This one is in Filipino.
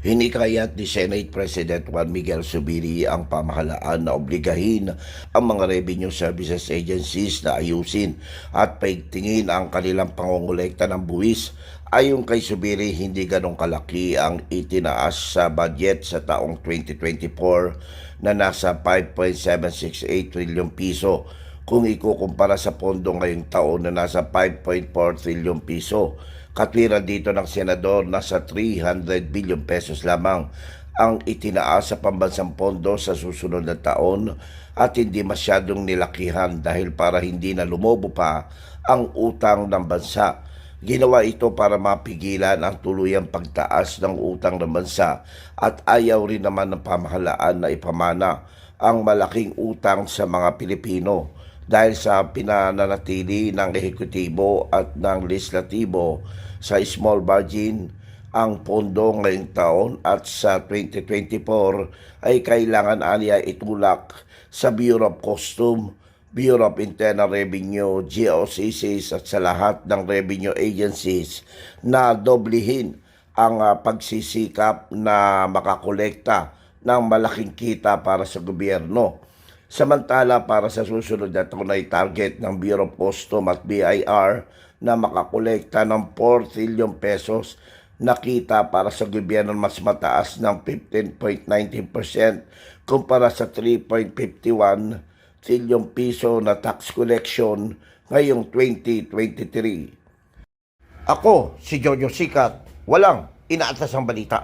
Hinikayat ni Senate President Juan Miguel Zubiri ang pamahalaan na obligahin ang mga revenue services agencies na ayusin at paigtingin ang kanilang pangongolekta ng buwis. Ayon kay Zubiri, hindi ganong kalaki ang itinaas sa budget sa taong 2024 na nasa 5.768 trillion piso kung ikukumpara sa pondo ngayong taon na nasa 5.4 trillion piso. Katwiran dito ng senador nasa 300 billion pesos lamang ang itinaas sa pambansang pondo sa susunod na taon at hindi masyadong nilakihan dahil para hindi na lumobo pa ang utang ng bansa. Ginawa ito para mapigilan ang tuluyang pagtaas ng utang ng bansa at ayaw rin naman ng pamahalaan na ipamana ang malaking utang sa mga Pilipino dahil sa pinananatili ng ehekutibo at ng legislatibo sa small margin ang pondo ngayong taon at sa 2024 ay kailangan aniya itulak sa Bureau of Custom, Bureau of Internal Revenue, GOCCs at sa lahat ng revenue agencies na doblihin ang ah, pagsisikap na makakolekta ng malaking kita para sa gobyerno. Samantala para sa susunod na taon ay target ng Bureau of Custom at BIR na makakolekta ng 4 trillion pesos na kita para sa gobyerno mas mataas ng 15.19% kumpara sa 3.51 trillion piso na tax collection ngayong 2023. Ako, si Jojo Sikat, walang inaatas ang balita.